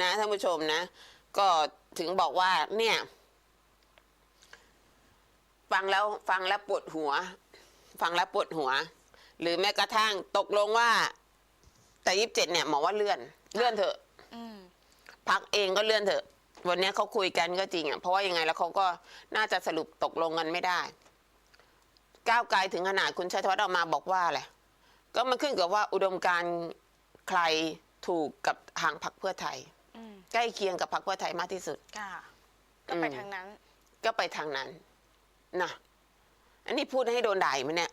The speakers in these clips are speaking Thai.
นะท่านผู้ชมนะ ก็ถึงบอกว่าเนี่ย ฟังแล้วฟังแล้วปวดหัว ฟังแล้วปวดหัว หรือแม้กระทั่งตกลงว่า แต่ยี่สิบเจ็ดเนี่ยหมอว่าเลื่อน เลื่อนเถอะอืมพักเองก็เลื่อนเถอะ วันนี้เขาคุยกันก็จริงอะเพราะว่ายังไงแล้วเขาก็น่าจะสรุปตกลงกันไม่ได้ ก้าวไกลถึงขนาดคุณชัยธวัฒน์ออกมาบอกว่าอะไรก็มันขึ้นกับว่าอุดมการณ์ใครถูกกับทางพรรคเพื่อไทยอืม ใกล้เคียงกับพรรคเพื่อไทยมากที่สุด ค่ะ ก็ไปอืมทางนั้น ก็ไปทางนั้นนะอันนี้พูดให้โดนด่าอีกไหมเนี่ย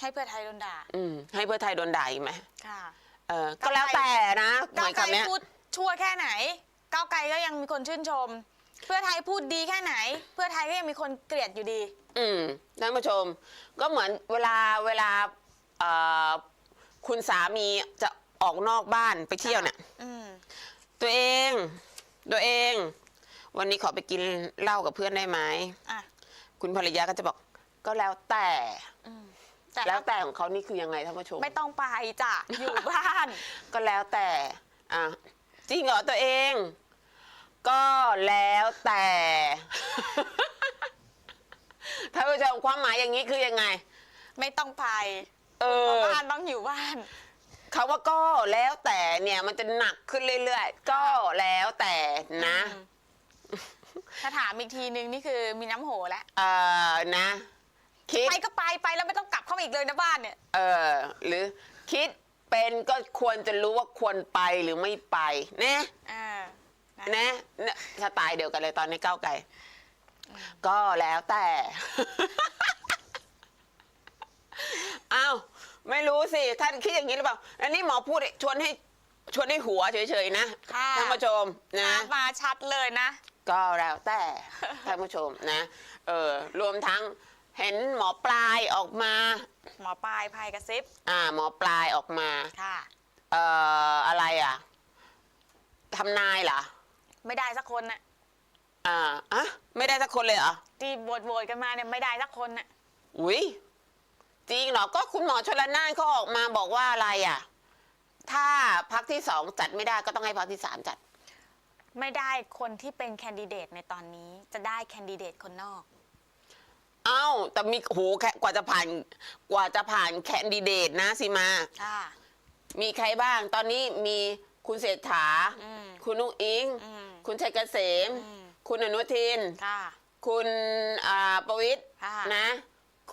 ให้เพื่อไทยโดนด่า อืมให้เพื่อไทยโดนด่าอีกไหมค่ะ เออก็แล้วแต่นะเหก้ามืวอนไกลคำเนี้ยพูดชั่วแค่ไหน ก้าวไกลก็ยังมีคนชื่นชม เพื่อไทยพูดดีแค่ไหน เพื่อไทยก็ยังมีคนเกลียดอยู่ดี อืมท่านผู้ชม ก็เหมือนเวลาเวลาเอ่อคุณสามีจะออกนอกบ้านไปเที่ยวเนี่ย อืม ตัวเอง ตัวเอง วันนี้ขอไปกินเหล้ากับเพื่อนได้ไหมอะคุณภรรยาก็จะบอก ก็แล้วแต่ อืมแต่แล้วแต่ของเขานี่คือยังไงท่านผู้ชมไม่ต้องไปจ้ะอยู่บ้าน ก็แล้วแต่อะจริงเหรอตัวเอง ก็แล้วแต่ท่านผู้ชมความหมายอย่างนี้คือยังไง ไม่ต้องไปเออ บ้านต้องอยู่บ้าน คำว่าก็แล้วแต่เนี่ยมันจะหนักขึ้นเรื่อยๆ ก็แล้วแต่นะ อืมถ้าถามอีกทีนึงนี่คือมีน้ำโหแล้ว เออนะ คิด ไปก็ไปไปแล้วไม่ต้องกลับเข้ามาอีกเลยนะบ้านเนี่ย เออหรือคิดเป็นก็ควรจะรู้ว่าควรไปหรือไม่ไปนะอ่านะนะเนี่ยสไตล์เดียวกันเลยตอนนี้ก้าวไกลก็แล้วแต่ อ้าว ไม่รู้สิท่านคิดอย่างนี้หรือเปล่า อันนี้หมอพูดชวนให้ชวนให้หัวเฉยๆนะค่ะท่านผู้ชมนะภาพมาชัดเลยนะ ก็แล้วแต่ท่านผู้ชมนะเออรวมทั้งเห็นหมอปลายออกมา หมอปลายภัยกระซิบอ่า หมอปลายออกมาค่ะเอ่ออะไรอะทำนายเหรอไม่ได้สักคนน่ะอ่าอะไม่ได้สักคนเลยเหรอที่โหวตโหวตกันมาเนี่ยไม่ได้สักคนน่ะอุ้ย จริงเหรอ ก็คุณหมอชลนานเขาออกมาบอกว่าอะไรอะ ถ้าพักที่สองจัดไม่ได้ก็ต้องให้พักที่สามจัด ไม่ได้คนที่เป็นแคนดิเดตในตอนนี้จะได้แคนดิเดตคนนอก เอ้า แต่มีโหแค่กว่าจะผ่านกว่าจะผ่านแคนดิเดตนะสิมาค่ะมีใครบ้าง ตอนนี้มีคุณเศรษฐา อืม คุณนุ้งอิง อืม คุณชัยเกษม อืม คุณอนุทิน ค่ะ คุณอ่าประวิตรค่ะ นะ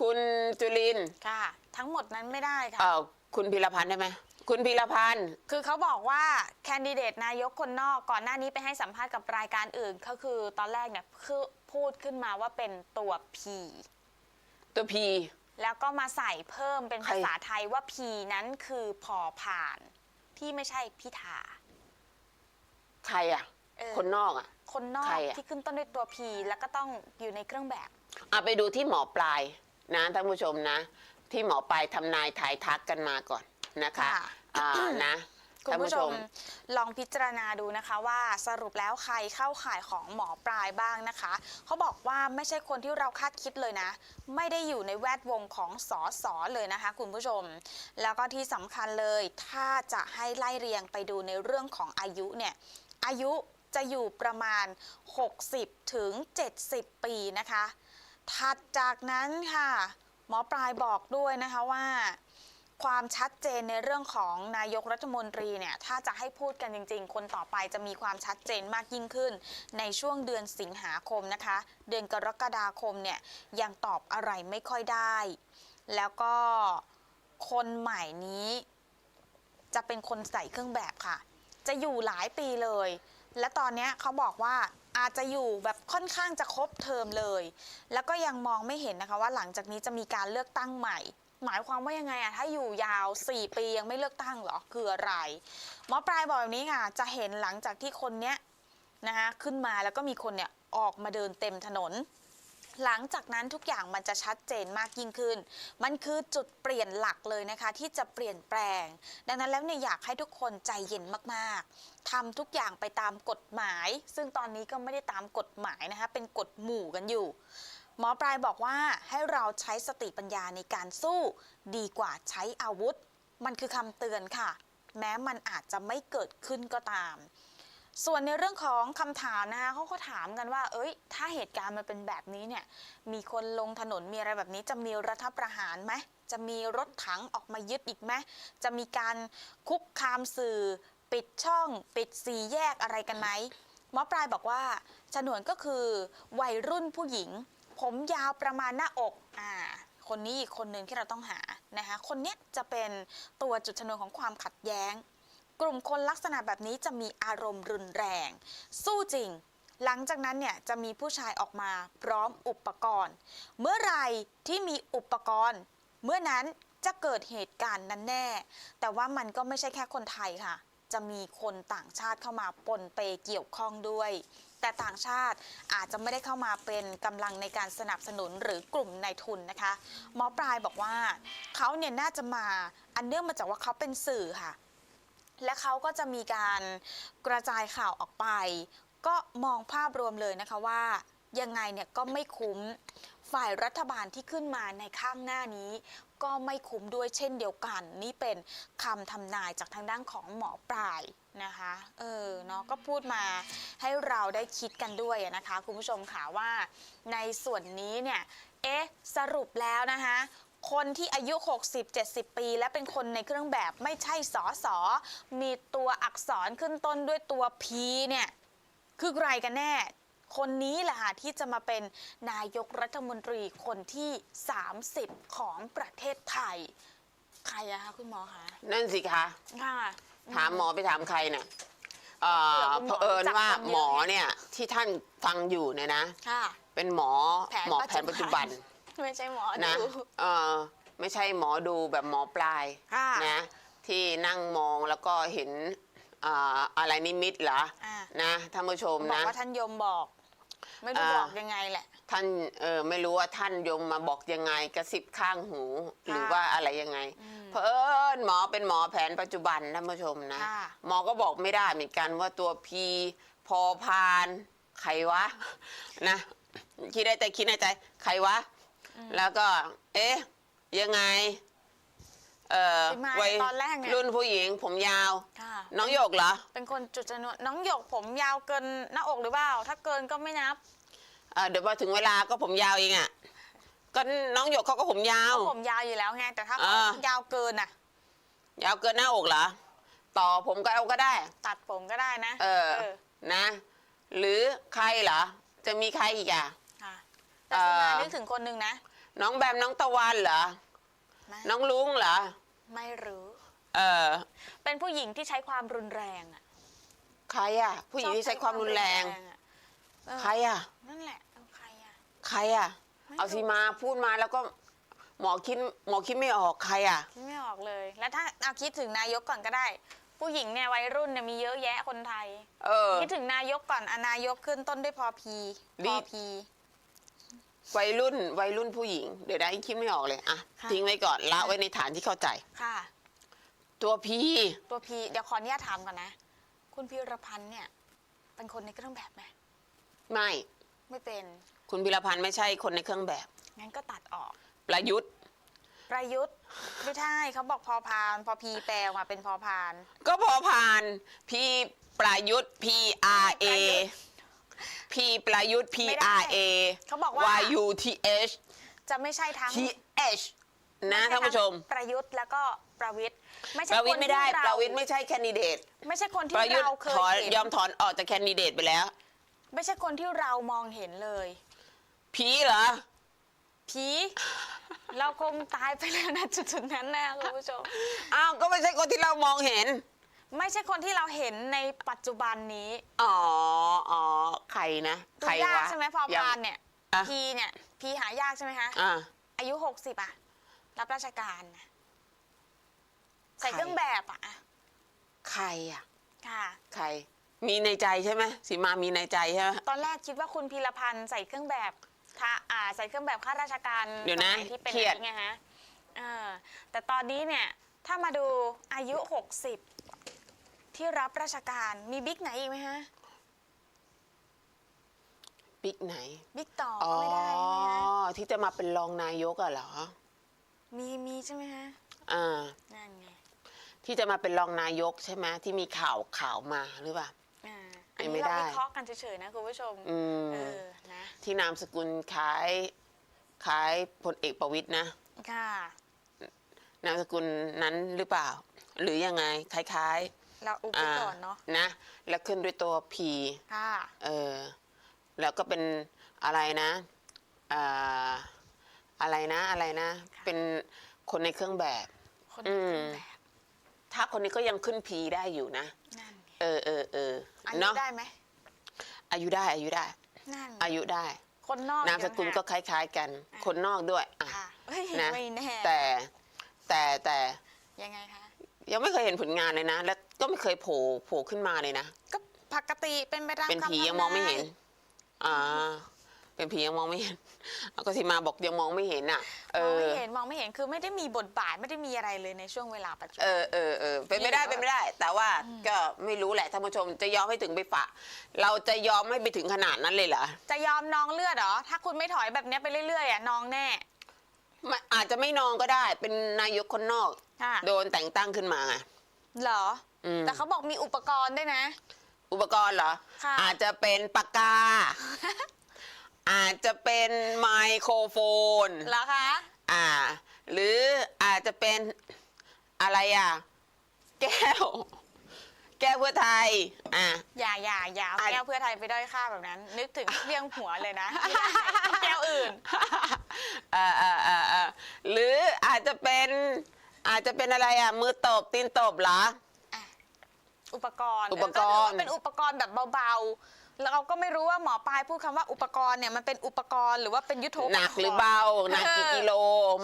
คุณจุลินทร์ค่ะ ทั้งหมดนั้นไม่ได้ค่ะ เออคุณพีรพันธ์ได้ไหมคุณพีรพันธ์ คือเขาบอกว่าแคนดิเดตนายกคนนอกก่อนหน้านี้ไปให้สัมภาษณ์กับรายการอื่น ก็คือตอนแรกเนี่ยคือพูดขึ้นมาว่าเป็นตัว P ตัวพี แล้วก็มาใส่เพิ่มเป็นใคร ภาษาไทยว่า P นั้นคือพอผ่าน ที่ไม่ใช่พิธา ใครอะ เออ คนนอกอะ คนนอกใครอะ ที่ขึ้นต้นด้วยตัว P แล้วก็ต้องอยู่ในเครื่องแบบเอาไปดูที่หมอปลาย นะท่านผู้ชมนะ ที่หมอปลายทำนายทายทักกันมาก่อนนะคะค่ะ อ่านะคุณท่านผู้ผู้ชชม มลองพิจารณาดูนะคะว่าสรุปแล้วใครเข้าข่ายของหมอปลายบ้างนะคะ เขาบอกว่าไม่ใช่คนที่เราคาดคิดเลยนะ ไม่ได้อยู่ในแวดวงของสอสอเลยนะคะ คุณผู้ชม แล้วก็ที่สำคัญเลยถ้าจะให้ไล่เรียงไปดูในเรื่องของอายุเนี่ยอายุจะอยู่ประมาณ 60 ถึง 70 ปีนะคะ ถัดจากนั้นค่ะ หมอปลายบอกด้วยนะคะว่า ความชัดเจนในเรื่องของนายกรัฐมนตรีเนี่ย ถ้าจะให้พูดกันจริง ๆ คนต่อไปจะมีความชัดเจนมากยิ่งขึ้น ในช่วงเดือนสิงหาคมนะคะ เดือนกรกฎาคมเนี่ยยังตอบอะไรไม่ค่อยได้ แล้วก็คนใหม่นี้ จะเป็นคนใส่เครื่องแบบค่ะ จะอยู่หลายปีเลย และตอนนี้เขาบอกว่าอาจจะอยู่แบบ ค่อนข้างจะครบเทอมเลย แล้วก็ยังมองไม่เห็นนะคะว่าหลังจากนี้จะมีการเลือกตั้งใหม่ หมายความว่ายังไงอะถ้าอยู่ยาว 4 ปียังไม่เลือกตั้งเหรอคืออะไรหมอปลายบอกแบบนี้ค่ะ จะเห็นหลังจากที่คนเนี้ยนะคะขึ้นมาแล้วก็มีคนเนี่ยออกมาเดินเต็มถนน หลังจากนั้นทุกอย่างมันจะชัดเจนมากยิ่งขึ้น มันคือจุดเปลี่ยนหลักเลยนะคะ ที่จะเปลี่ยนแปลง ดังนั้นแล้วเนี่ยอยากให้ทุกคนใจเย็นมากๆทำทุกอย่างไปตามกฎหมาย ซึ่งตอนนี้ก็ไม่ได้ตามกฎหมายนะคะ เป็นกฎหมู่กันอยู่ หมอปลายบอกว่าให้เราใช้สติปัญญาในการสู้ ดีกว่าใช้อาวุธ มันคือคำเตือนค่ะ แม้มันอาจจะไม่เกิดขึ้นก็ตาม ส่วนในเรื่องของคำถามนะคะเขาก็ถามกันว่า เอ้ย ถ้าเหตุการณ์มันเป็นแบบนี้เนี่ย มีคนลงถนนมีอะไรแบบนี้จะมีรัฐประหารไหมจะมีรถถังออกมายึดอีกไหมจะมีการคุกคามสื่อ ปิดช่อง ปิดสีแยกอะไรกันไหมหมอปลายบอกว่าฉนวนก็คือวัยรุ่นผู้หญิง ผมยาวประมาณหน้าอกอ่าคนนี้อีกคนหนึ่งที่เราต้องหานะคะคนนี้จะเป็นตัวจุดชนวนของความขัดแย้ง กลุ่มคนลักษณะแบบนี้จะมีอารมณ์รุนแรง สู้จริง หลังจากนั้นเนี่ยจะมีผู้ชายออกมาพร้อมอุปกรณ์ เมื่อไรที่มีอุปกรณ์ เมื่อนั้นจะเกิดเหตุการณ์นั้นแน่ แต่ว่ามันก็ไม่ใช่แค่คนไทยค่ะ จะมีคนต่างชาติเข้ามาปนเปเกี่ยวข้องด้วย แต่ต่างชาติอาจจะไม่ได้เข้ามาเป็นกำลังในการสนับสนุนหรือกลุ่มนายทุนนะคะ หมอปลายบอกว่าเขาเนี่ยน่าจะมาอันเนื่องมาจากว่าเขาเป็นสื่อค่ะ และเขาก็จะมีการกระจายข่าวออกไป ก็มองภาพรวมเลยนะคะว่ายังไงเนี่ยก็ไม่คุ้มฝ่ายรัฐบาลที่ขึ้นมาในข้างหน้านี้ ก็ไม่คุ้มด้วยเช่นเดียวกัน นี่เป็นคำทำนายจากทางด้านของหมอปลายนะคะเออเนาะก็พูดมาให้เราได้คิดกันด้วยนะคะ คุณผู้ชมค่ะว่าในส่วนนี้เนี่ยเอ๊ะสรุปแล้วนะคะ คนที่อายุ 60-70 ปี และเป็นคนในเครื่องแบบไม่ใช่สอสอมีตัวอักษรขึ้นต้นด้วยตัว P เนี่ย คือใครกันแน่ คนนี้แหละค่ะที่จะมาเป็นนายกรัฐมนตรีคนที่ 30 ของประเทศไทย ใครอะคะคุณหมอคะนั่นสิคะ ค่ะ ถามหมอไปถามใครน่ะเอ่อเผื่อคุณหมอเผอิญว่ารู้จักคนเยอะ หมอเนี่ยที่ท่านฟังอยู่เนี่ยนะ ค่ะ เป็นหมอแผนหมอแผนปัปัจจจุจุบับัน น ไม่ใช่หมอนะดู เออไม่ใช่หมอดูแบบหมอปลายค่ะ นะที่นั่งมองแล้วก็เห็นอ่าอะไรนิมิตเหรออ่านะท่านผู้ชมบอกนะ ว่าท่านยมบอก ไม่รู้อ่า บอกยังไงแหละ ท่านเออไม่รู้ว่าท่านยมมาบอกยังไงกระซิบข้างหู หรือว่าอะไรยังไงอืมเพอเอิญหมอเป็นหมอแผนปัจจุบันท่านผู้ชมนะ ค่ะ หมอก็บอกไม่ได้เหมือนกันว่าตัวพีพอพาน ใครวะ นะคิดได้แต่คิดในใจ ใครวะ แล้วก็ เอ๊ะ ยังไง เออที่มาวัยตอนแรกเนี่ย รุ่นผู้หญิงผมยาว ค่ะ น้องหยกเหรอเป็นคนจุดชนวนน้องหยกผมยาวเกินหน้าอกหรือเปล่า ถ้าเกินก็ไม่นับเอ่อเดี๋ยวพอถึงเวลาก็ผมยาวเองอะก็น้องหยกเขาก็ผมยาว ผมยาวอยู่แล้วไง แต่ถ้าเขาอ่ายยาวเกินน่ะ ยาวเกินหน้าอกเหรอต่อผมก็เอาก็ได้ ตัดผมก็ได้นะเออ นะ หรือใครเหรอ จะมีใครอีกอะค่ะ แต่สุนาเอ่อนึกถึงคนหนึ่งนะ น้องแบมน้องตะวันเหรอ ไม่ น้องลุงเหรอ ไม่รู้ เออ เป็นผู้หญิงที่ใช้ความรุนแรงอะใครอะ ผู้หญิงที่ใช้ความรุนแรงอะเออใครอะ นั่นแหละเออใครอะ ใครอะ ไม่เอาสิมาพูดมาแล้วก็ หมอคิดหมอคิดไม่ออกใครอะ คิดไม่ออกเลย แล้วถ้าเอาคิดถึงนายกก่อนก็ได้ ผู้หญิงเนี่ยวัยรุ่นเนี่ยมีเยอะแยะคนไทย เออ คิดถึงนายกก่อนอะนายกขึ้นต้นด้วยพอพีดีพอพี วัยรุ่นวัยรุ่นผู้หญิง เดี๋ยวได้คิดไม่ออกเลยอะค่ะ ทิ้งไว้ก่อนละไว้ในฐานที่เข้าใจ ค่ะ ตัวพีตัวพีเดี๋ยวขออนุญาตถามก่อนนะ คุณพีรพันธ์เนี่ย เป็นคนในเครื่องแบบไหมไม่ไม่เป็นคุณพิรพันธ์ไม่ใช่คนในเครื่องแบบ งั้นก็ตัดออก ประยุทธ์ประยุทธ์ไม่ใช่เขาบอกพอพาน พอพีแปลออกมาเป็นพอพาน ก็พอผ่าน พีประยุทธ์ P R A ประยุทธ์ P ประยุทธ์ P ไม่ได้ R A เขาบอกว่า Y U T H จะไม่ใช่ทั้ง T H นะไใช่ท่านผู้ชมทั้งประยุทธ์แล้วก็ประวิทย์ไม่ใช่ประวิทคนย์ไม่ได้ที่ประวิทย์ไม่ใช่แคนดิเดต ไม่ใช่คนที่ประยุทธ์เราเคยถอนเห็นยอมถอนออกจากแคนดิเดตไปแล้ว ไม่ใช่คนที่เรามองเห็นเลยพีเหรอ ผีเราคงตายไปแล้วนะจุดๆนั้นนะคุณผู้ชม อ้าว ก็ไม่ใช่คนที่เรามองเห็น ไม่ใช่คนที่เราเห็นในปัจจุบันนี้อ๋ออ๋อใครนะดูใครยากวะ ใช่ไหมพอยังพานเนี่ยอะ พีเนี่ยพีหายากใช่ไหมคะ อ่า อายุหกสิบอะรับราชการนะใส่ใคร เครื่องแบบอะใครอะ ค่ะ ใคร มีในใจใช่ไหมสีมามีในใจใช่ไหม ตอนแรกคิดว่าคุณพีรพันธ์ใส่เครื่องแบบค่ะอ่าใส่เครื่องแบบข้าราชการเดี๋ยวนะสมัที่เป็นเครียด ไงฮะเออแต่ตอนนี้เนี่ย ถ้ามาดูอายุหกสิบ ที่รับราชการมีบิ๊กไหนอีกไหมฮะบิ๊กไหน บิ๊กต่ออ๋ก็อไม่ได้ใช่ไหมคะที่จะมาเป็นรองนายกอะเหรอ มีมีใช่ไหมฮะอ่า นั่นไงที่จะมาเป็นรองนายกใช่ไหมที่มีข่าวข่าวมาหรือเปล่า อ่าไม่อันไม่นี้เราได้วิเคราะห์กันเฉยๆนะคุณผู้ชมอืม เออนะที่นามสกุลคล้ายคล้ายพลเอกประวิตยนะ ค่ะนามสกุลนั้นหรือเปล่า หรือยังไง คล้าย เราอุบๆไว้ก่อนเนาะนะ แล้วขึ้นด้วยตัว P ค่ะ เออ แล้วก็เป็นอะไรนะอ่าอะไรนะอะไรนะเป็นคนในเครื่องแบบ คนอืม แบบถ้าคนนี้ก็ยังขึ้น P ได้อยู่นะ นั่นไงเออเออเอออายุเนาะได้ไหมอายุได้อายุได้ นั่นไงอายุได้ คนนอกนามสกุลยังก็หาคล้ายๆกัน คนนอกด้วยอะ ค่ะเฮ้ยนะ ไม่แน่แต่แต่แต่ยังไงคะ ยังไม่เคยเห็นผลงานเลยนะ แล้ว ก็ไม่เคยโผล่โผล่ขึ้นมาเลยนะ ก็ปกติเป็นไปตามเป็นคำผียังทำมองไม่นายเห็น อ่า เป็นผียังมองไม่เห็นเอาก็สิมาบอกยังมองไม่เห็นอะ เอมองอ ไม่เห็นมองไม่เห็นคือไม่ได้มีบทบาทไม่ได้มีอะไรเลยในช่วงเวลาปัจจุเอบันอเออเออเป็นไม่ได้นี่เป็นไม่ได้ แต่ว่าก็ไม่รู้แหละท่านผู้ชมจะยอมให้ถึงไปฝะ เราจะยอมให้ไปถึงขนาดนั้นเลยเหรอจะยอมนองเลือดเหรอ ถ้าคุณไม่ถอยแบบเนี้ยไปเรื่อยๆอะนองแน่ไม่อาจจะไม่นองก็ได้ เป็นนายกคนนอก ค่ะโดนแต่งตั้งขึ้นมาไงเหรอ อืมแต่เขาบอกมีอุปกรณ์ด้วยนะ อุปกรณ์เหรอ ค่ะ อาจจะเป็นปากกา อาจจะเป็นไมโครโฟน เหรอคะ อ่า หรืออาจจะเป็นอะไรอะ แก้ว แก้วเพื่อไทย อ่าอย่าอย่าอย่าเอาอะ แก้วเพื่อไทยไปด้อยค่าแบบนั้น นึกถึงเพียงหัวเลยนะไม่ได้แก้วอื่นอ่าอ่าอ่าอ่าหรืออาจจะเป็นอาจจะเป็นอะไรอะ มือตบตีนตบเหรอ อุปกรณ์อุปกรณ์เออถือว่าเป็นอุปกรณ์แบบเบาๆ แล้วเราก็ไม่รู้ว่าหมอปลายพูดคำว่าอุปกรณ์เนี่ยมันเป็นอุปกรณ์หรือว่าเป็นยุทโธปกรณ์ หนักหรือเบา หนักกี่กิโล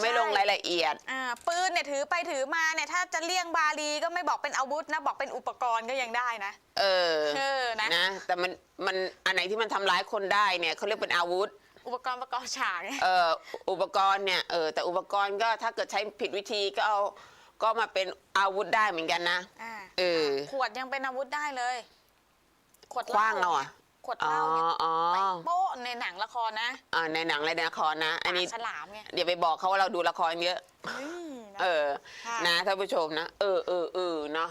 ไม่ลงรายละเอียด อ่าปืนเนี่ยถือไปถือมาเนี่ยถ้าจะเลี่ยงบาลีก็ไม่บอกเป็นอาวุธนะบอกเป็นอุปกรณ์ก็ยังได้นะ เออ เออนะ นะ แต่มัน มัน อันไหนที่มันทำร้ายคนได้เนี่ยเขาเรียกเป็นอาวุธ อุปกรณ์ประกอบฉากเนี่ย เอ่ออุปกรณ์เนี่ยเออแต่อุปกรณ์ก็ถ้าเกิดใช้ผิดวิธีก็เอา ก็มาเป็นอาวุธได้เหมือนกันนะ อ่าเออ ขวดยังเป็นอาวุธได้เลย ขวดคว้างเอาอะ ขวดอ๋อเหล้าเนี่ยอ๋อไปโป๊ะในหนังละครนะอ่าในหนังและในละครนะ อันนี้ปากฉลามเนี่ยเดี๋ยวไปบอกเขาว่าเราดูละครเยอะเออ ค่ะนะท่านผู้ชมนะ เออเออเออเนาะ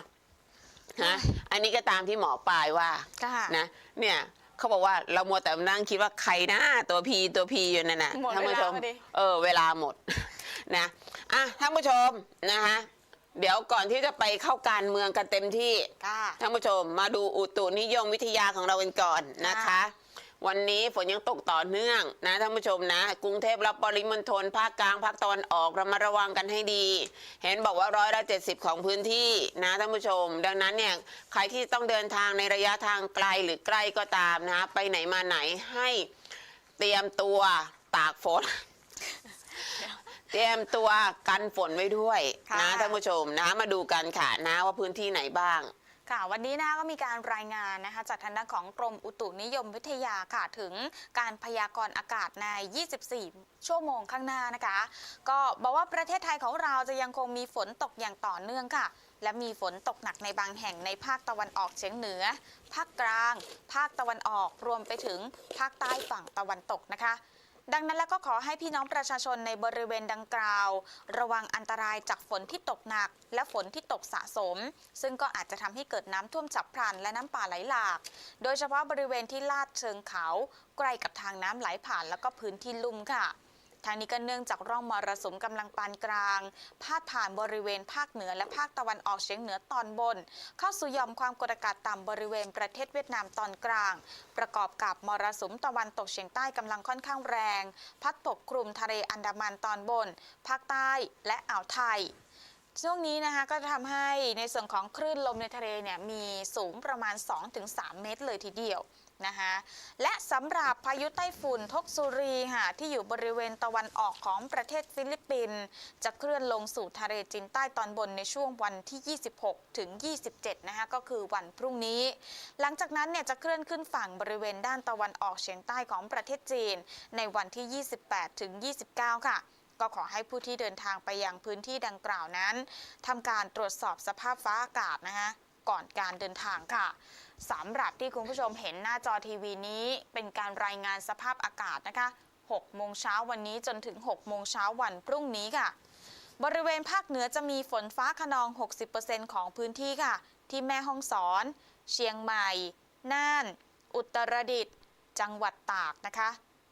นะอันนี้ก็ตามที่หมอปลายว่า ค่ะ นะ เนี่ยเขาบอกว่าเรามัวแต่นั่งคิดว่าใครนะตัวพีตัวพีอยู่นั่นน่ะหมดท่านผู้ชม เวลาพอดี เออ เวลาหมด นะ อะท่านผู้ชมนะคะ เดี๋ยวก่อนที่จะไปเข้าการเมืองกันเต็มที่ค่ะ ท่านผู้ชม มาดูอุตุนิยมวิทยาของเรากันก่อนนะคะ ค่ะ วันนี้ฝนยังตกต่อเนื่องนะท่านผู้ชมนะ กรุงเทพและปริมณฑลภาคกลางภาคตะวันออกระมัดระวังกันให้ดี เห็นบอกว่าร้อยละเจ็ดสิบของพื้นที่นะท่านผู้ชม ดังนั้นเนี่ยใครที่ต้องเดินทางในระยะทางไกลหรือใกล้ก็ตามนะไปไหนมาไหนให้ เตรียมตัวตากฝน เตรียมตัวกันฝนไว้ด้วยค่ะ นะท่านผู้ชมนะมาดูกันค่ะนะว่าพื้นที่ไหนบ้าง ค่ะวันนี้นะก็มีการรายงานนะคะจากทางด้านของกรมอุตุนิยมวิทยาค่ะถึงการพยากรณ์อากาศใน 24 ชั่วโมงข้างหน้านะคะ ก็บอกว่าประเทศไทยของเราจะยังคงมีฝนตกอย่างต่อเนื่องค่ะ และมีฝนตกหนักในบางแห่งในภาคตะวันออกเฉียงเหนือ ภาคกลาง ภาคตะวันออกรวมไปถึงภาคใต้ฝั่งตะวันตกนะคะ ดังนั้นแล้วก็ขอให้พี่น้องประชาชนในบริเวณดังกล่าว ระวังอันตรายจากฝนที่ตกหนัก และฝนที่ตกสะสม ซึ่งก็อาจจะทำให้เกิดน้ำท่วมฉับพลันและน้ำป่าไหลหลาก โดยเฉพาะบริเวณที่ลาดเชิงเขา ใกล้กับทางน้ำไหลผ่านแล้วก็พื้นที่ลุ่มค่ะ ทางนี้ก็เนื่องจากร่องมรสุมกำลังปานกลาง พาดผ่านบริเวณภาคเหนือและภาคตะวันออกเฉียงเหนือตอนบน เข้าสู่ย่อมความกดอากาศต่ำบริเวณประเทศเวียดนามตอนกลาง ประกอบกับมรสุมตะวันตกเฉียงใต้กำลังค่อนข้างแรง พัดปกคลุมทะเลอันดามันตอนบน ภาคใต้และอ่าวไทยช่วงนี้นะคะก็จะทำให้ในส่วนของคลื่นลมในทะเลเนี่ยมีสูงประมาณ 2-3 เมตรเลยทีเดียว นะคะและสำหรับพายุไต้ฝุ่นทกซุรีค่ะที่อยู่บริเวณตะวันออกของประเทศฟิลิปปินส์จะเคลื่อนลงสู่ทะเลจีนใต้ตอนบนในช่วงวันที่ 26 ถึง 27 นะคะก็คือวันพรุ่งนี้ หลังจากนั้นเนี่ยจะเคลื่อนขึ้นฝั่งบริเวณด้านตะวันออกเฉียงใต้ของประเทศจีน ในวันที่ 28 ถึง 29 ค่ะก็ขอให้ผู้ที่เดินทางไปยังพื้นที่ดังกล่าวนั้นทำการตรวจสอบสภาพฟ้าอากาศนะคะ ก่อนการเดินทางค่ะสำหรับที่คุณผู้ชมเห็นหน้าจอทีวีนี้ เป็นการรายงานสภาพอากาศนะคะ6โมงเช้าวันนี้จนถึง 6 โมงเช้าวันพรุ่งนี้ค่ะ บริเวณภาคเหนือจะมีฝนฟ้าขนอง 60%ของพื้นที่ค่ะ ที่แม่ฮ่องสอน เชียงใหม่ น่าน อุตรดิตถ์ จังหวัดตากนะคะ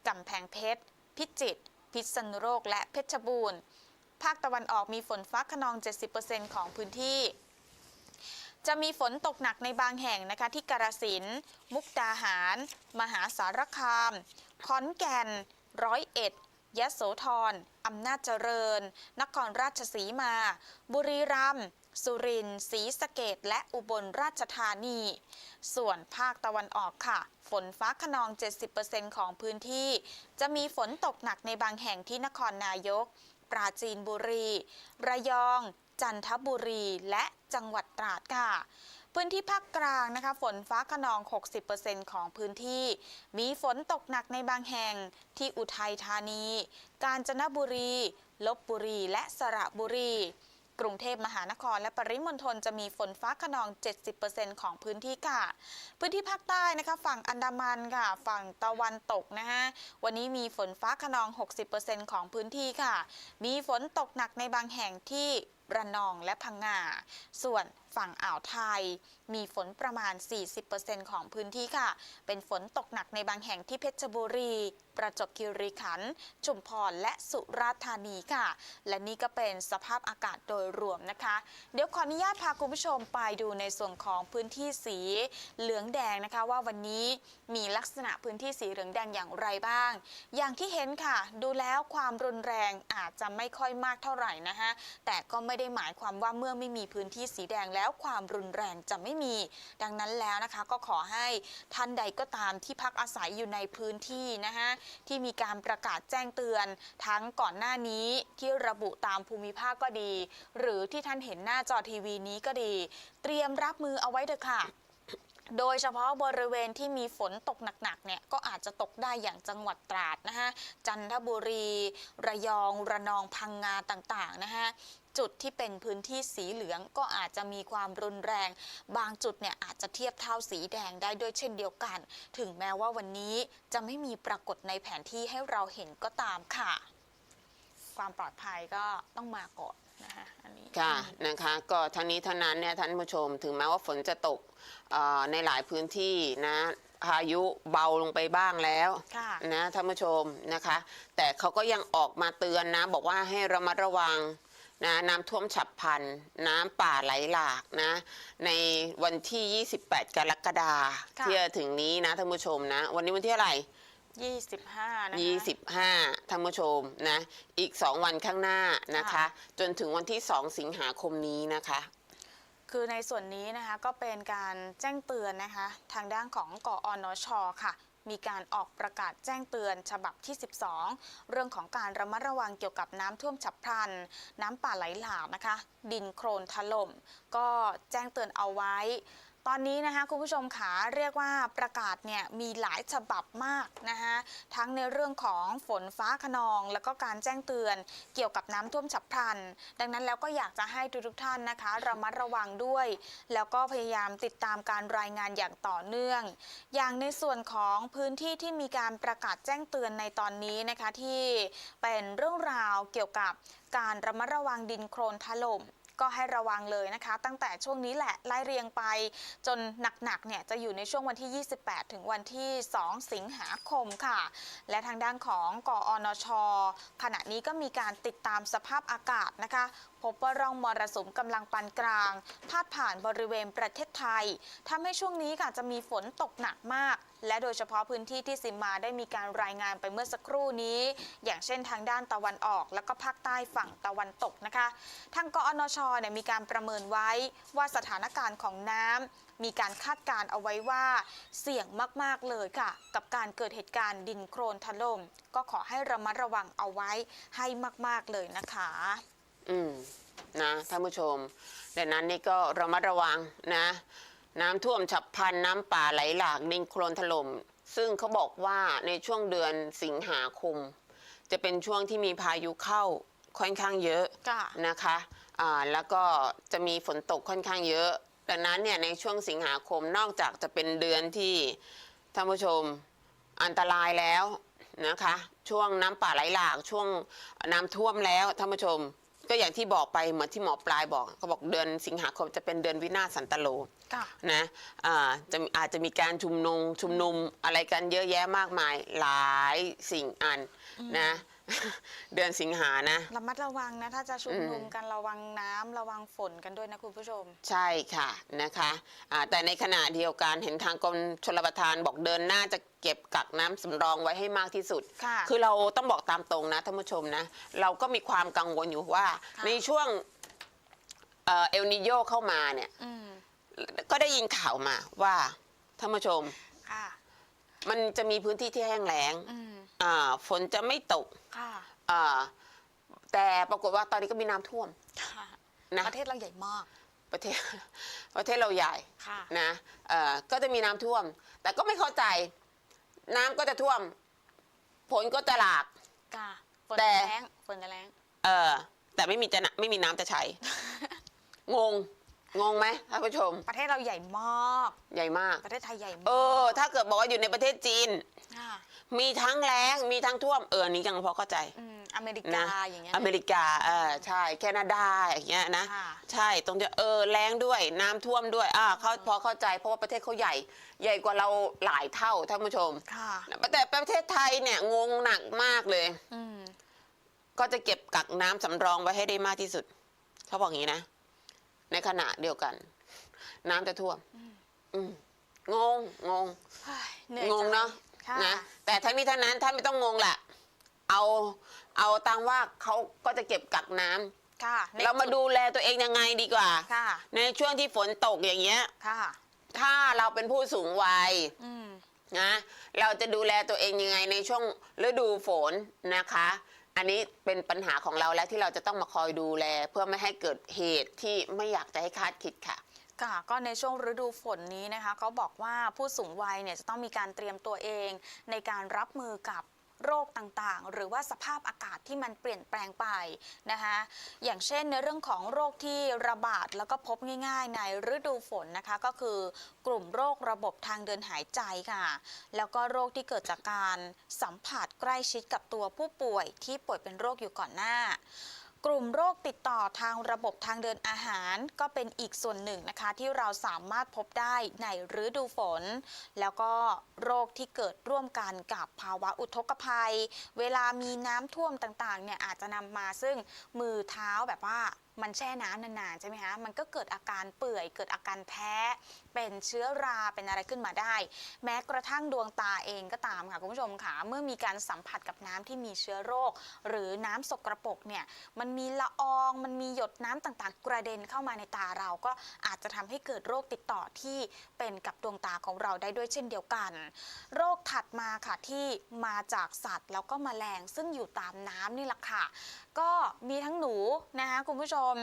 กำแพงเพชร พิจิตร พิษณุโลก และเพชรบูรณ์ ภาคตะวันออกมีฝนฟ้าขนอง 70%ของพื้นที่ จะมีฝนตกหนักในบางแห่งนะคะที่กาฬสิน มุกดาหาร มหาสารคาม ขอนแก่น ร้อยเอ็ด ยะโสธร อำนาจเจริญ นครราชสีมา บุรีรัมย์ สุรินทร์ ศรีสะเกดและอุบลราชธานี ส่วนภาคตะวันออกค่ะ ฝนฟ้าขนอง 70%ของพื้นที่ จะมีฝนตกหนักในบางแห่งที่นครนายก ปราจีนบุรี ระยอง จันทบุรีและจังหวัดตราดค่ะ พื้นที่ภาคกลางนะคะ ฝนฟ้าขนอง 60%ของพื้นที่ มีฝนตกหนักในบางแห่งที่อุทัยธานี กาญจนบุรี ลบบุรี และสระบุรี กรุงเทพมหานครและปริมณฑลจะมีฝนฟ้าขนอง 70%ของพื้นที่ค่ะ พื้นที่ภาคใต้นะคะฝั่งอันดามันค่ะ ฝั่งตะวันตกนะคะวันนี้มีฝนฟ้าขนอง 60%ของพื้นที่ค่ะ มีฝนตกหนักในบางแห่งที่ระนองและพังงา ส่วน ฝั่งอ่าวไทย มีฝนประมาณ 40%ของพื้นที่ค่ะ เป็นฝนตกหนักในบางแห่งที่เพชรบุรี ประจวบคีรีขันธ์ชุมพรและสุราษฎร์ธานีค่ะ และนี่ก็เป็นสภาพอากาศโดยรวมนะคะ เดี๋ยวขออนุญาตพาคุณผู้ชมไปดูในส่วนของพื้นที่สีเหลืองแดงนะคะ ว่าวันนี้มีลักษณะพื้นที่สีเหลืองแดงอย่างไรบ้าง อย่างที่เห็นค่ะ ดูแล้วความรุนแรงอาจจะไม่ค่อยมากเท่าไหร่นะคะแต่ก็ไม่ได้หมายความว่าเมื่อไม่มีพื้นที่สีแดงแล้วแล้วความรุนแรงจะไม่มี ดังนั้นแล้วนะคะ ก็ขอให้ท่านใดก็ตามที่พักอาศัยอยู่ในพื้นที่นะคะที่มีการประกาศแจ้งเตือน ทั้งก่อนหน้านี้ที่ระบุตามภูมิภาคก็ดี หรือที่ท่านเห็นหน้าจอทีวีนี้ก็ดี เตรียมรับมือเอาไว้เถอะค่ะโดยเฉพาะบริเวณที่มีฝนตกหนักๆเนี่ยก็อาจจะตกได้อย่างจังหวัดตราดนะคะจันทบุรี ระยอง ระนองพังงาต่างๆนะคะ จุดที่เป็นพื้นที่สีเหลืองก็อาจจะมีความรุนแรง บางจุดเนี่ยอาจจะเทียบเท่าสีแดงได้ด้วยเช่นเดียวกัน ถึงแม้ว่าวันนี้จะไม่มีปรากฏในแผนที่ให้เราเห็นก็ตามค่ะ ความปลอดภัยก็ต้องมาก่อนนะคะอันนี้ค่ะนะคะก็ทั้งนี้ทั้งนั้นเนี่ยท่านผู้ชม ถึงแม้ว่าฝนจะตกเอ่อในหลายพื้นที่นะพายุเบาลงไปบ้างแล้วค่ะนะท่านผู้ชมนะคะ แต่เขาก็ยังออกมาเตือนนะ บอกว่าให้ระมัดระวัง นะน้ำท่วมฉับพลัน น้ำป่าไหลหลากนะ ในวันที่ 28 กรกฎาค่ะ ที่จะถึงนี้นะท่านผู้ชมนะ วันนี้วันที่อะไร25นะคะ 25ท่านผู้ชมนะ อีก 2 วันข้างหน้านะคะ ค่ะ จนถึงวันที่ 2 สิงหาคมนี้นะคะ คือในส่วนนี้นะคะก็เป็นการแจ้งเตือนนะคะ ทางด้านของกอนชค่ะ มีการออกประกาศแจ้งเตือนฉบับที่ 12 เรื่องของการระมัดระวังเกี่ยวกับน้ำท่วมฉับพลัน น้ำป่าไหลหลากนะคะ ดินโครนถล่ม ก็แจ้งเตือนเอาไว้ ตอนนี้นะคะคุณผู้ชมขาเรียกว่าประกาศเนี่ยมีหลายฉบับมากนะคะทั้งในเรื่องของฝนฟ้าขนอง แล้วก็การแจ้งเตือนเกี่ยวกับน้ำท่วมฉับพลัน ดังนั้นแล้วก็อยากจะให้ทุกๆท่านนะคะระมัดระวังด้วย แล้วก็พยายามติดตามการรายงานอย่างต่อเนื่อง อย่างในส่วนของพื้นที่ที่มีการประกาศแจ้งเตือนในตอนนี้นะคะที่เป็นเรื่องราวเกี่ยวกับการระมัดระวังดินโครนถล่ม ก็ให้ระวังเลยนะคะ ตั้งแต่ช่วงนี้แหละไล่เรียงไป จนหนักๆเนี่ยจะอยู่ในช่วงวันที่ 28 ถึงวันที่ 2 สิงหาคมค่ะ และทางด้านของกอนช ขณะนี้ก็มีการติดตามสภาพอากาศนะคะ พบว่าร่องมรสุมกำลังปานกลาง พาดผ่านบริเวณประเทศไทยทำให้ช่วงนี้ค่ะจะมีฝนตกหนักมาก และโดยเฉพาะพื้นที่ที่ซิมมาได้มีการรายงานไปเมื่อสักครู่นี้ อย่างเช่นทางด้านตะวันออก แล้วก็ภาคใต้ฝั่งตะวันตกนะคะ ทางกอนชเนี่ยมีการประเมินไว้ว่าสถานการณ์ของน้ำมีการคาดการเอาไว้ว่าเสี่ยงมาก ๆ เลยค่ะ กับการเกิดเหตุการณ์ดินโครนถล่มก็ขอให้ระมัดระวังเอาไว้ให้มาก ๆ เลยนะคะ อืมนะท่านผู้ชมดังนั้นนี่ก็ระมัดระวังนะ น้ำท่วมฉับพลันน้ำป่าไหลหลากดินโคลนถล่ม ซึ่งเขาบอกว่าในช่วงเดือนสิงหาคม จะเป็นช่วงที่มีพายุเข้าค่อนข้างเยอะค่ะนะคะอ่าแล้วก็จะมีฝนตกค่อนข้างเยอะดังนั้นเนี่ยในช่วงสิงหาคมนอกจากจะเป็นเดือนที่ท่านผู้ชมอันตรายแล้วนะคะ ช่วงน้ำป่าไหลหลากช่วงน้ำท่วมแล้วท่านผู้ชม ก็อย่างที่บอกไปเหมือนที่หมอปลายบอกเขาบอกเดือนสิงหาคมจะเป็นเดือนวินาศสันตโลค่ะ นะอ่าจะอาจจะมีการชุมนุมชุมนุมอะไรกันเยอะแยะมากมายหลายสิ่งอันนะ เดือนสิงหานะ ระมัดระวังนะ ถ้าจะชุมนุมอืมกันระวังน้ำระวังฝนกันด้วยนะคุณผู้ชม ใช่ค่ะนะคะอ่าแต่ในขณะเดียวกันเห็นทางกรมชลประทานบอกเดินหน้าจะเก็บกักน้ำสำรองไว้ให้มากที่สุด ค่ะอเราต้องบอกตามตรงนะท่านผู้ชมนะ เราก็มีความกังวลอยู่ว่า ค่ะ ในช่วงเอ่อเอลนิโยเข้ามาเนี่ย อืมก็ได้ยินข่าวมาว่าท่านผู้ชม ค่ะ มันจะมีพื้นที่ที่แห้งแล้ง อืม อ่าฝนจะไม่ตกค่ะอ่าแต่ปรากฏว่าตอนนี้ก็มีน้ำท่วม ค่ะนะ ประเทศเราใหญ่มาก ประเทศ ประเทศเราใหญ่ค่ะ นะเอ่อก็จะมีน้ำท่วม แต่ก็ไม่เข้าใจ น้ำก็จะท่วมฝนก็จะหลาก ค่ะฝนแต่ จะแรงฝนจะแรงเออแต่ไม่มีจะนะไม่มีน้ำจะใช้ งง งงไหมท่านผู้ชม ประเทศเราใหญ่มาก ใหญ่มาก ประเทศไทยใหญ่เอมากอถ้าเกิดบอกว่าอยู่ในประเทศจีน ค่ะ มีทั้งแล้งมีทั้งท่วมเอออันนี้ยังพอเข้าใจ อืมอเมรินะกาอย่างเงี้ย อเมริกาเออใช่แคนาดาอย่างเงี้ยนะ ค่ะ ใช่ตรงจะเออแรงด้วยน้ำท่วมด้วยอ่าเขาพอเข้าใจเพราะว่าประเทศเขาใหญ่ ใหญ่กว่าเราหลายเท่าท่านผู้ชม ค่ะ แต่ประเทศไทยเนี่ยงงหนักมากเลย อืม ก็จะเก็บกักน้ำสำรองไว้ให้ได้มากที่สุด เขาบอกอย่างนี้นะ ในขณะเดียวกัน น้ำจะท่วมอืมงงงง เฮ้ยเหนื่อยงงใจเนาะ ค่ะนะแต่ทั้งนี้ทั้งนั้นท่านไม่ต้องงงแหละเอาเอาตามว่าเขาก็จะเก็บกักน้ำค่ะในเรามาจุดูแลตัวเองยังไงดีกว่า ค่ะ ในช่วงที่ฝนตกอย่างเงี้ย ค่ะ ถ้าเราเป็นผู้สูงวัยอืมนะเราจะดูแลตัวเองยังไงในช่วงฤดูฝนนะคะ อันนี้เป็นปัญหาของเราแล้วที่เราจะต้องมาคอยดูแล เพื่อไม่ให้เกิดเหตุที่ไม่อยากจะให้คาดคิดค่ะ ค่ะก็ในช่วงฤดูฝนนี้นะคะเขาบอกว่าผู้สูงวัยเนี่ยจะต้องมีการเตรียมตัวเองในการรับมือกับโรคต่างๆ หรือว่าสภาพอากาศที่มันเปลี่ยนแปลงไปนะคะอย่างเช่นในเรื่องของโรคที่ระบาดแล้วก็พบง่าย ๆ ในฤดูฝนนะคะก็คือกลุ่มโรคระบบทางเดินหายใจค่ะ แล้วก็โรคที่เกิดจากการสัมผัสใกล้ชิดกับตัวผู้ป่วยที่ป่วยเป็นโรคอยู่ก่อนหน้า กลุ่มโรคติดต่อทางระบบทางเดินอาหาร ก็เป็นอีกส่วนหนึ่งนะคะ ที่เราสามารถพบได้ในฤดูฝน แล้วก็โรคที่เกิดร่วมกันกับภาวะอุทกภัย เวลามีน้ำท่วมต่างๆเนี่ยอาจจะนำมาซึ่งมือเท้าแบบว่ามันแช่น้ำนานๆใช่ไหมคะ มันก็เกิดอาการเปื่อย เกิดอาการแพ้ เป็นเชื้อรา เป็นอะไรขึ้นมาได้ แม้กระทั่งดวงตาเองก็ตามค่ะคุณผู้ชมค่ะ เมื่อมีการสัมผัสกับน้ำที่มีเชื้อโรค หรือน้ำสกรปรกเนี่ย มันมีละออง มันมีหยดน้ำต่างๆ กระเด็นเข้ามาในตาเราก็อาจจะทำให้เกิดโรคติดต่อที่เป็นกับดวงตาของเราได้ด้วยเช่นเดียวกัน โรคถัดมาค่ะที่มาจากสัตว์ แล้วก็แมลงซึ่งอยู่ตามน้ำนี่แหละค่ะ ก็มีทั้งหนูนะคะคุณผู้ชม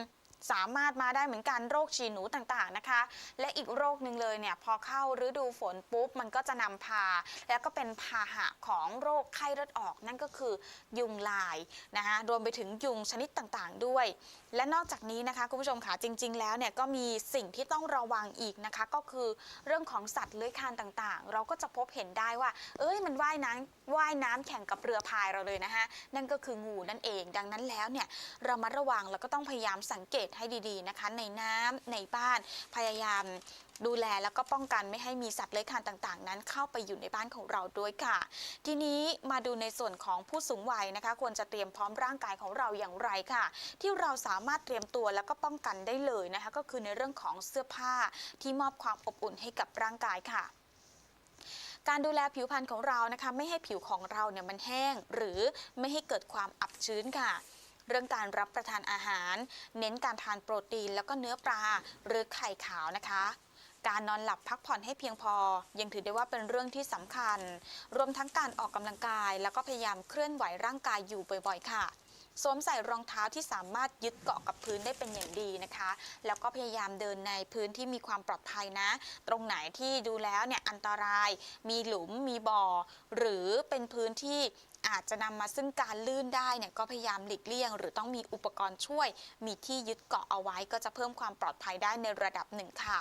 สามารถมาได้เหมือนกันโรคฉี่หนูต่างๆนะคะ และอีกโรคหนึ่งเลยเนี่ยพอเข้าฤดูฝนปุ๊บมันก็จะนำพา แล้วก็เป็นพาหะของโรคไข้เลือดออก นั่นก็คือยุงลายนะคะรวมไปถึงยุงชนิดต่างๆด้วย และนอกจากนี้นะคะคุณผู้ชมค่ะจริง ๆ แล้วเนี่ยก็มีสิ่งที่ต้องระวังอีกนะคะ ก็คือเรื่องของสัตว์เลื้อยคลานต่างๆ เราก็จะพบเห็นได้ว่า เอ้ยมันว่ายน้ำว่ายน้ำแข่งกับเรือพายเราเลยนะคะนั่นก็คืองูนั่นเอง ดังนั้นแล้วเนี่ยเรามาระวังแล้วก็ต้องพยายามสังเกตให้ดีๆนะคะ ในน้ำในบ้านพยายามดูแลแล้วก็ป้องกันไม่ให้มีสัตว์เลื้อยคลานต่างๆ นั้นเข้าไปอยู่ในบ้านของเราด้วยค่ะ ทีนี้มาดูในส่วนของผู้สูงวัยนะคะ ควรจะเตรียมพร้อมร่างกายของเราอย่างไรค่ะ ที่เราสามารถเตรียมตัวแล้วก็ป้องกันได้เลยนะคะ ก็คือในเรื่องของเสื้อผ้าที่มอบความอบอุ่นให้กับร่างกายค่ะการดูแลผิวพรรณของเรานะคะ ไม่ให้ผิวของเราเนี่ยมันแห้ง หรือไม่ให้เกิดความอับชื้นค่ะ เรื่องการรับประทานอาหาร เน้นการทานโปรตีน แล้วก็เนื้อปลาหรือไข่ขาวนะคะ การนอนหลับพักผ่อนให้เพียงพอ ยังถือได้ว่าเป็นเรื่องที่สำคัญ รวมทั้งการออกกำลังกาย แล้วก็พยายามเคลื่อนไหวร่างกายอยู่บ่อย ๆ ค่ะสวมใส่รองเท้าที่สามารถยึดเกาะกับพื้นได้เป็นอย่างดีนะคะ แล้วก็พยายามเดินในพื้นที่มีความปลอดภัยนะ ตรงไหนที่ดูแล้วเนี่ยอันตราย มีหลุม มีบ่อ หรือเป็นพื้นที่ อาจจะนำมาซึ่งการลื่นได้เนี่ยก็พยายามหลีกเลี่ยง หรือต้องมีอุปกรณ์ช่วย มีที่ยึดเกาะเอาไว้ ก็จะเพิ่มความปลอดภัยได้ในระดับหนึ่งค่ะ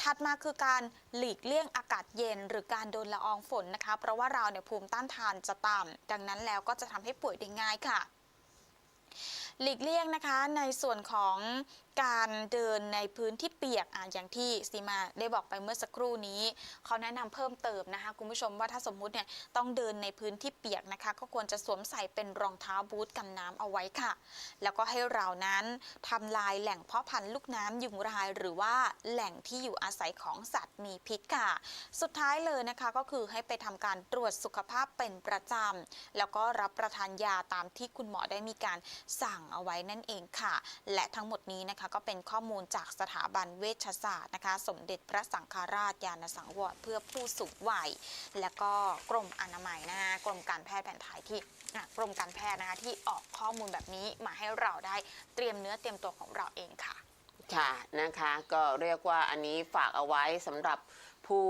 ถัดมาคือการหลีกเลี่ยงอากาศเย็น หรือการโดนละอองฝนนะคะ เพราะว่าเราเนี่ยภูมิต้านทานจะต่ำดังนั้นแล้วก็จะทำให้ป่วยได้ง่ายค่ะหลีกเลี่ยงนะคะในส่วนของ การเดินในพื้นที่เปียกอะอย่างที่ซีมาได้บอกไปเมื่อสักครู่นี้เขาแนะนำเพิ่มเติมนะคะคุณผู้ชมว่าถ้าสมมุติเนี่ยต้องเดินในพื้นที่เปียกนะคะ ก็ควรจะสวมใส่เป็นรองเท้าบูทกันน้ำเอาไว้ค่ะ แล้วก็ให้เรานั้นทำลายแหล่งเพาะพันธุ์ลูกน้ำยุงราย หรือว่าแหล่งที่อยู่อาศัยของสัตว์มีพิษค่ะ สุดท้ายเลยนะคะก็คือให้ไปทำการตรวจสุขภาพเป็นประจำแล้วก็รับประทานยาตามที่คุณหมอได้มีการสั่งเอาไว้นั่นเองค่ะ และทั้งหมดนี้นะคะก็เป็นข้อมูลจากสถาบันเวชศาสตร์นะคะ สมเด็จพระสังฆราช ยานสังวรเพื่อผู้สูงวัย และก็กรมอนามัยนะคะกรมการแพทย์แผนไทยที่อะกรมการแพทย์นะคะที่ออกข้อมูลแบบนี้มาให้เราได้เตรียมเนื้อเตรียมตัวของเราเองค่ะ ค่ะนะคะก็เรียกว่าอันนี้ฝากเอาไว้สำหรับผู้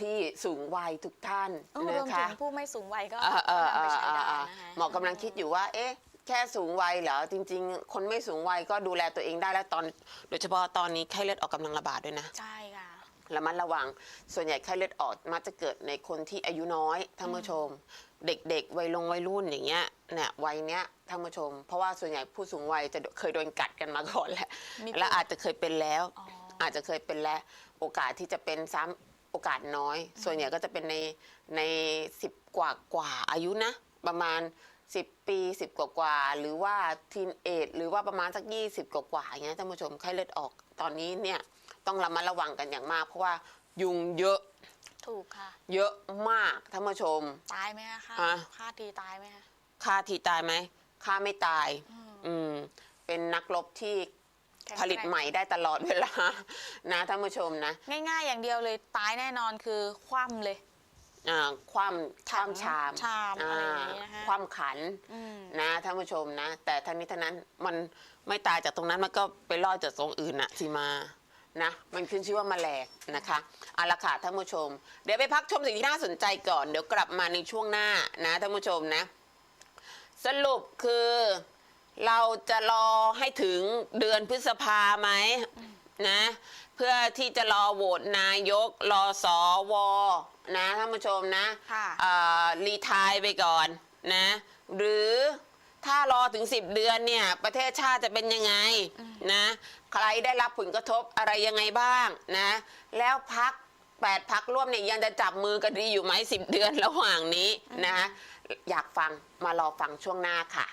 ที่สูงวัยทุกท่านรวนะมถึคะงผู้ไม่สูงวัยก็เออเออนำไปใช้ได้เออนะคะหมอกำลังคิดอยู่ว่า เอ๊ะ แค่สูงวัยเหรอจริง ๆ คนไม่สูงวัยก็ดูแลตัวเองได้แล้วตอน โดยเฉพาะตอนนี้ไข้เลือดออกกำลังระบาดด้วยนะใช่ค่ะ ระมัดระวัง ส่วนใหญ่ไข้เลือดออกมักจะเกิดในคนที่อายุน้อยท่านผู้ชม เด็กๆ วัยลงวัยรุ่นอย่างเงี้ยเนี่ยวัยเนี้ยท่านผู้ชม เพราะว่าส่วนใหญ่ผู้สูงวัยจะเคยโดนกัดกันมาก่อนแหละมีและอาจจะเคยเป็นแล้ว อ๋ออาจจะเคยเป็นแล้วโอกาสที่จะเป็นซ้ำโอกาสน้อย ส่วนใหญ่ก็จะเป็นในในสิบกว่ากว่าอายุนะ ประมาณ 10 ปี 10 กว่ากว่าหรือว่าทีนเอจหรือว่าประมาณสัก 20 กว่ากว่าอย่างเงี้ยท่านผู้ชมไข้เลือดออกตอนนี้เนี่ยต้องระมัดระวังกันอย่างมาก เพราะว่ายุงเยอะถูกค่ะ เยอะมากท่านผู้ชม ตายไหมคะค่าฮะ ค่าทีตายไหมคะค่าทีตายไหมค่าไม่ตาย อืม อืม เป็นนักรบที่แข็งผลิตแรงใหม่ได้ตลอดเวลา นะท่านผู้ชมนะ ง่าย ๆ อย่างเดียวเลยตายแน่นอนคือคว่ำเลย อ่าความคถังวามชามชามอะไรอย่างนี้นะคะความขันอืม นะท่านผู้ชมนะ แต่ทั้งนี้ทั้งนั้นมันไม่ตายจากตรงนั้นมันก็ไปรอดจากตรงอื่นน่ะสิมานะ มันขึ้นชื่อว่าแมลงนะคะเอาละค่ะท่านผู้ชม เดี๋ยวไปพักชมสิ่งที่น่าสนใจก่อนเดี๋ยวกลับมาในช่วงหน้านะท่านผู้ชมนะ สรุปคือเราจะรอให้ถึงเดือนพฤษภาไหม นะเพื่อที่จะรอโหวตนายก รอสอวนะท่านผู้ชมนะค่ะอ่ารีทายไปก่อนนะ หรือถ้ารอถึง 10 เดือนเนี่ยประเทศชาติจะเป็นยังไงนะใครได้รับผลกระทบอะไรยังไงบ้างนะแล้วพักแปดพักร่วมเนี่ยยังจะจับมือกันดีอยู่ไหม10เดือนระหว่างนี้นะอยากฟังมารอฟังช่วงหน้าค่ะ